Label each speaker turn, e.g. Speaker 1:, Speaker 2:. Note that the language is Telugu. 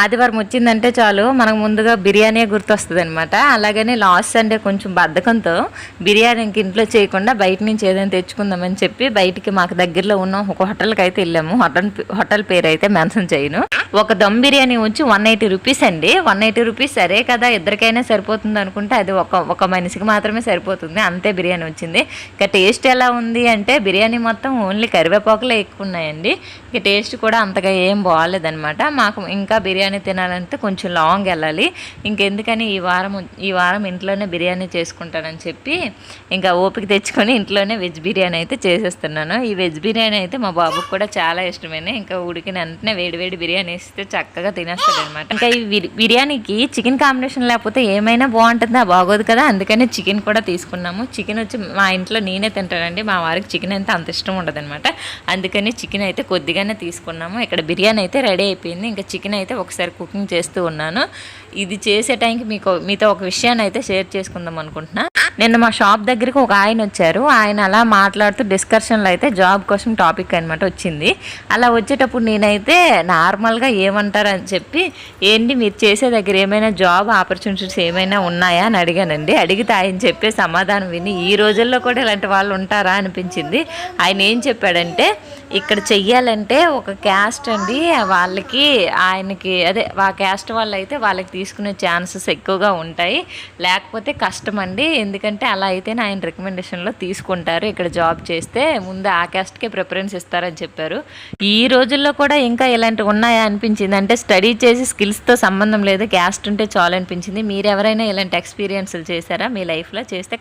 Speaker 1: ఆదివారం వచ్చిందంటే చాలు. మనకు ముందుగా బిర్యానీ గుర్తొస్తుంది అనమాట అలాగనే లాస్ట్ సండే కొంచెం బద్ధకంతో బిర్యానీ ఇంక ఇంట్లో చేయకుండా బయట నుంచి ఏదైనా తెచ్చుకుందామని చెప్పి బయటికి మాకు దగ్గరలో ఉన్న ఒక హోటల్కి అయితే వెళ్ళాము. హోటల్ హోటల్ పేరు అయితే మెన్షన్ చేయను ఒక దమ్ బిర్యానీ వచ్చి వన్ ఎయిటీ రూపీస్ అండి. వన్ ఎయిటీ రూపీస్ సరే కదా ఇద్దరికైనా సరిపోతుంది అనుకుంటే అది ఒక ఒక మనిషికి మాత్రమే సరిపోతుంది. అంతే బిర్యానీ వచ్చింది. ఇక టేస్ట్ ఎలా ఉంది అంటే బిర్యానీ మొత్తం ఓన్లీ కరివేపాకులే ఎక్కువ ఉన్నాయండి ఇక టేస్ట్ కూడా అంతగా ఏం బాగాలేదనమాట మాకు ఇంకా బిర్యానీ తినాలంటే కొంచెం లాంగ్ వెళ్ళాలి. ఇంకెందుకని ఈ వారం ఈ వారం ఇంట్లోనే బిర్యానీ చేసుకుంటానని చెప్పి ఇంకా ఓపిక తెచ్చుకొని ఇంట్లోనే వెజ్ బిర్యానీ అయితే చేసేస్తున్నాను. ఈ వెజ్ బిర్యానీ అయితే మా బాబుకి కూడా చాలా ఇష్టమైన. ఇంకా ఉడికిన వెంటనే వేడి వేడి బిర్యానీ ఇస్తే చక్కగా తినేస్తాడు అనమాట ఇంకా ఈ బిర్- బిర్యానీకి చికెన్ కాంబినేషన్ లేకపోతే ఏమైనా బాగుంటుందా? బాగోదు కదా అందుకని చికెన్ కూడా తీసుకున్నాము. చికెన్ వచ్చి మా ఇంట్లో నేనే తింటానండి. మా వారికి చికెన్ అయితే అంత ఇష్టం ఉండదు అనమాట అందుకని చికెన్ అయితే కొద్దిగానే తీసుకున్నాము. ఇక్కడ బిర్యానీ అయితే రెడీ అయిపోయింది. ఇంకా చికెన్ అయితే ఒకసారి కుకింగ్ చేస్తూ ఉన్నాను. ఇది చేసే టైంకి మీకు మీతో ఒక విషయాన్ని అయితే షేర్ చేసుకుందాం అనుకుంటున్నా. నిన్న మా షాప్ దగ్గరికి ఒక ఆయన వచ్చారు. ఆయన అలా మాట్లాడుతూ డిస్కషన్లో అయితే జాబ్ కోసం టాపిక్ అనమాట వచ్చింది. అలా వచ్చేటప్పుడు నేనైతే నార్మల్గా ఏమంటారు అని చెప్పి ఏంటి మీరు చేసే దగ్గర ఏమైనా జాబ్ ఆపర్చునిటీస్ ఏమైనా ఉన్నాయా? అని అడిగానండి. అడిగితే ఆయన చెప్పే సమాధానం విని ఈ రోజుల్లో కూడా ఇలాంటి వాళ్ళు ఉంటారా? అనిపించింది. ఆయన ఏం చెప్పాడంటే ఇక్కడ చెయ్యాలంటే ఒక క్యాస్ట్ అండి. వాళ్ళకి ఆయనకి అదే ఆ క్యాస్ట్ వాళ్ళు అయితే వాళ్ళకి తీసుకునే ఛాన్సెస్ ఎక్కువగా ఉంటాయి. లేకపోతే కష్టం అండి. ఎందుకంటే అలా అయితేనే ఆయన రికమెండేషన్లో తీసుకుంటారు. ఇక్కడ జాబ్ చేస్తే ముందు ఆ క్యాస్ట్కే ప్రిఫరెన్స్ ఇస్తారని చెప్పారు. ఈ రోజుల్లో కూడా ఇంకా ఇలాంటివి ఉన్నాయా అనిపించింది? అంటే స్టడీ చేసి స్కిల్స్తో సంబంధం లేదు క్యాస్ట్ ఉంటే చాలు అనిపించింది. మీరు ఎవరైనా ఇలాంటి ఎక్స్పీరియన్స్లు చేశారా? మీ లైఫ్లో చేస్తే